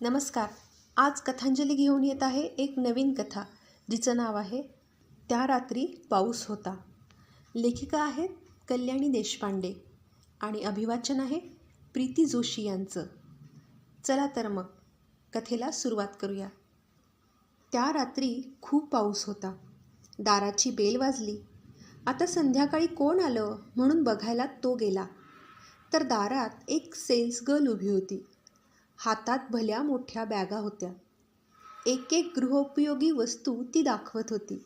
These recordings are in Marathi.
नमस्कार. आज कथांजली घेऊन येत आहे एक नवीन कथा जिचं नाव आहे त्या रात्री पाऊस होता. लेखिका आहेत कल्याणी देशपांडे आणि अभिवाचन आहे प्रीती जोशी यांचं. चला तर मग कथेला सुरुवात करूया. त्या रात्री खूप पाऊस होता. दाराची बेल वाजली. आता संध्याकाळी कोण आलं म्हणून बघायला तो गेला. तर दारात एक सेल्स गर्ल उभी होती. हातात भल्या मोठ्या बॅगा होत्या. एक एक गृहोपयोगी वस्तू ती दाखवत होती.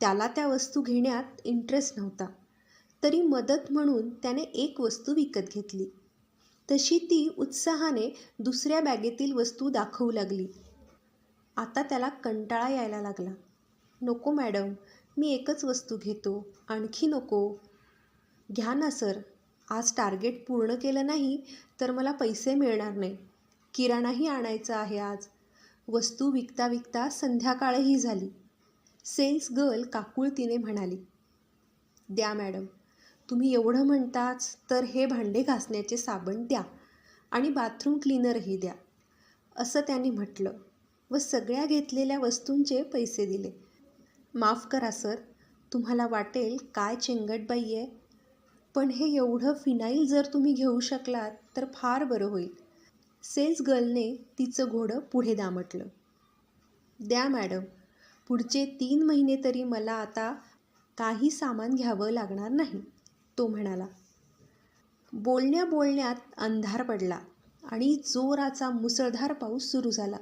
त्याला त्या वस्तू घेण्यात इंटरेस्ट नव्हता. तरी मदत म्हणून त्याने एक वस्तू विकत घेतली. तशी ती उत्साहाने दुसऱ्या बॅगेतील वस्तू दाखवू लागली. आता त्याला कंटाळा यायला लागला. नको मॅडम मी एकच वस्तू घेतो. आणखी नको. घ्या ना सर. आज टार्गेट पूर्ण केलं नाही तर मला पैसे मिळणार नाही. किराणाही आणायचा आहे आज. वस्तू विकता विकता संध्याकाळही झाली. सेल्स गर्ल काकुळतीने म्हणाली द्या मॅडम तुम्ही एवढं म्हणताच तर हे भांडे घासण्याचे साबण द्या आणि बाथरूम क्लीनरही द्या. असं त्यांनी म्हटलं व सगळ्या घेतलेल्या वस्तूंचे पैसे दिले. माफ करा सर तुम्हाला वाटेल काय चेंगटबाई आहे पण हे एवढं फिनाईल जर तुम्ही घेऊ शकलात तर फार बरं होईल. सेल्स गर्लने तिचं घोडं पुढे दामटलं. द्या मॅडम पुढचे तीन महिने तरी मला आता काही सामान घ्यावं लागणार नाही तो म्हणाला. बोलण्या बोलण्यात अंधार पडला आणि जोराचा मुसळधार पाऊस सुरू झाला.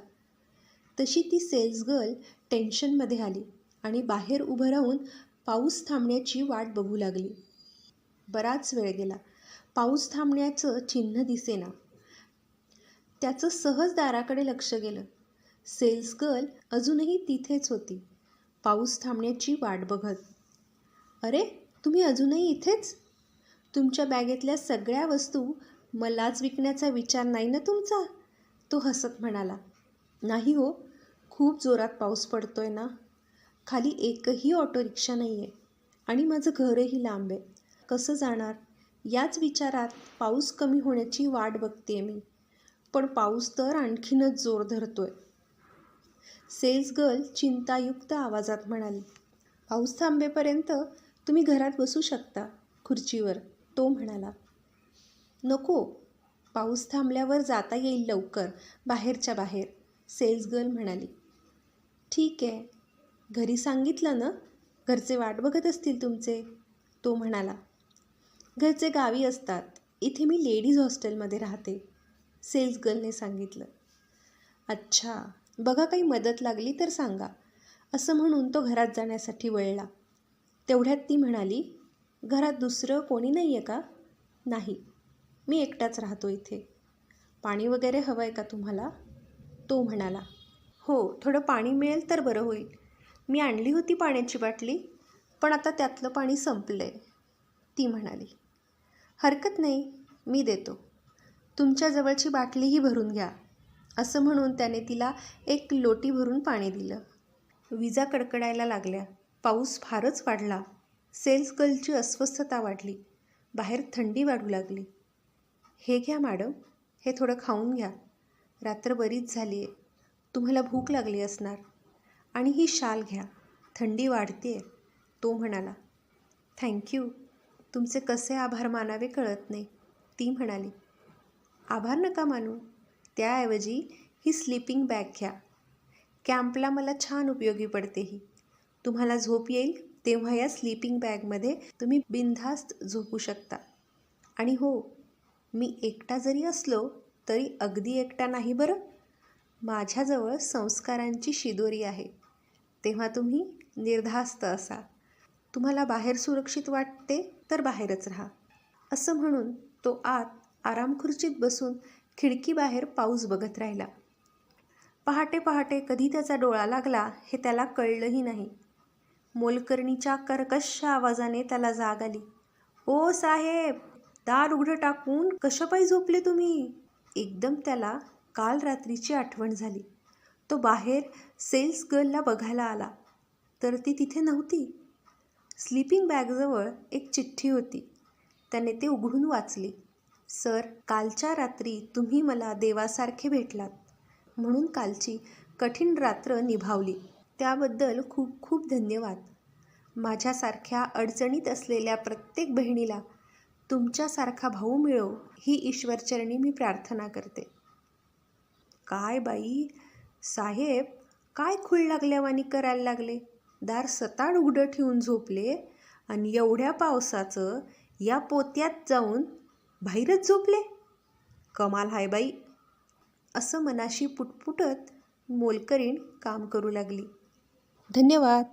तशी ती सेल्स गर्ल टेन्शनमध्ये आली आणि बाहेर उभं राहून पाऊस थांबण्याची वाट बघू लागली. बराच वेळ गेला. पाऊस थांबण्याचं चिन्ह दिसेना. त्याचं सहज दाराकडे लक्ष गेलं. सेल्स गर्ल अजूनही तिथेच होती. पाऊस थांबण्याची वाट बघत. अरे तुम्ही अजूनही इथेच? तुमच्या बॅगेतल्या सगळ्या वस्तू मलाच विकण्याचा विचार नाही ना तुमचा? तो हसत म्हणाला. नाही हो खूप जोरात पाऊस पडतोय ना. खाली एकही ऑटो रिक्षा नाही आहे आणि माझं घरही लांब आहे. कसं जाणार? याच विचारात पाऊस कमी होण्याची वाट बघते मी. पण पाऊस तर आणखीनच जोर धरतोय. सेल्स गर्ल चिंतायुक्त आवाजात म्हणाली पाऊस थांबेपर्यंत तुम्ही घरात बसू शकता. खुर्चीवर तो म्हणाला नको पाऊस थांबल्यावर जाता येईल लवकर बाहेरच्या बाहेर. सेल्स गर्ल म्हणाली ठीक आहे घरी सांगितलं ना? घरचे वाट बघत असतील तुमचे. तो म्हणाला घरचे गावी असतात. इथे मी लेडीज हॉस्टेलमध्ये राहते सेल्स गर्लने सांगितलं. अच्छा बघा काही मदत लागली तर सांगा. असं म्हणून तो घरात जाण्यासाठी वळला. तेवढ्यात ती म्हणाली घरात दुसरं कोणी नाही आहे का? नाही मी एकटाच राहतो इथे. पाणी वगैरे हवं आहे का तुम्हाला? तो म्हणाला. हो थोडं पाणी मिळेल तर बरं होईल. मी आणली होती पाण्याची बाटली पण आता त्यातलं पाणी संपलं आहे ती म्हणाली. हरकत नाही मी देतो. तुमच्या जवळची बाटलीही भरून घ्या असं म्हणून त्याने तिला एक लोटी भरून पाणी दिलं. विजा कडकडायला लागल्या. पाऊस फारच वाढला. सेल्स गर्लची अस्वस्थता वाढली. बाहेर थंडी वाढू लागली. हे घ्या मॅडम. हे थोडं खाऊन घ्या. रात्र बरीच झाली आहे तुम्हाला भूक लागली असणार. आणि ही शाल घ्या. थंडी वाढते तो म्हणाला. थँक्यू. तुमचे कसे आभार मानावे कळत नाही. ती म्हणाली आभार नका मानू. त्याऐवजी ही स्लीपिंग बॅग घ्या. कॅम्पला मला छान उपयोगी पडते ही. तुम्हाला झोप येईल तेव्हा या स्लीपिंग बॅगमध्ये तुम्ही बिनधास्त झोपू शकता. आणि हो मी एकटा जरी असलो तरी अगदी एकटा नाही बरं. माझ्याजवळ संस्कारांची शिदोरी आहे. तेव्हा तुम्ही निर्धास्त असा तुम्हाला बाहेर सुरक्षित वाटते तर बाहेरच राहा. असं म्हणून तो आत आरामखुर्चीत बसून खिडकीबाहेर पाऊस बघत राहिला. पहाटे पहाटे कधी त्याचा डोळा लागला हे त्याला कळलंही नाही. मोलकर्णीच्या कर्कश आवाजाने त्याला जाग आली. ओ साहेब दार उघडं टाकून कशापायी झोपले तुम्ही? एकदम त्याला काल रात्रीची आठवण झाली. तो बाहेर सेल्स गर्लला बघायला आला. तर ती तिथे नव्हती. स्लीपिंग बॅगजवळ एक चिठ्ठी होती. त्याने ते उघडून वाचली. सर कालच्या रात्री तुम्ही मला देवासारखे भेटलात म्हणून कालची कठीण रात्र निभावली. त्याबद्दल खूप खूप धन्यवाद. माझ्यासारख्या अडचणीत असलेल्या प्रत्येक बहिणीला तुमच्यासारखा भाऊ मिळो ही ईश्वरचरणी मी प्रार्थना करते. काय बाई? साहेब काय खुळ लागल्यावानी करायला लागले? दार सताड उघडं ठेवून झोपले आणि एवढ्या पावसाचं या पोत्यात जाऊन बाहेरच झोपले. कमाल हाय बाई असं मनाशी पुटपुटत मोलकरीण काम करू लागली. धन्यवाद.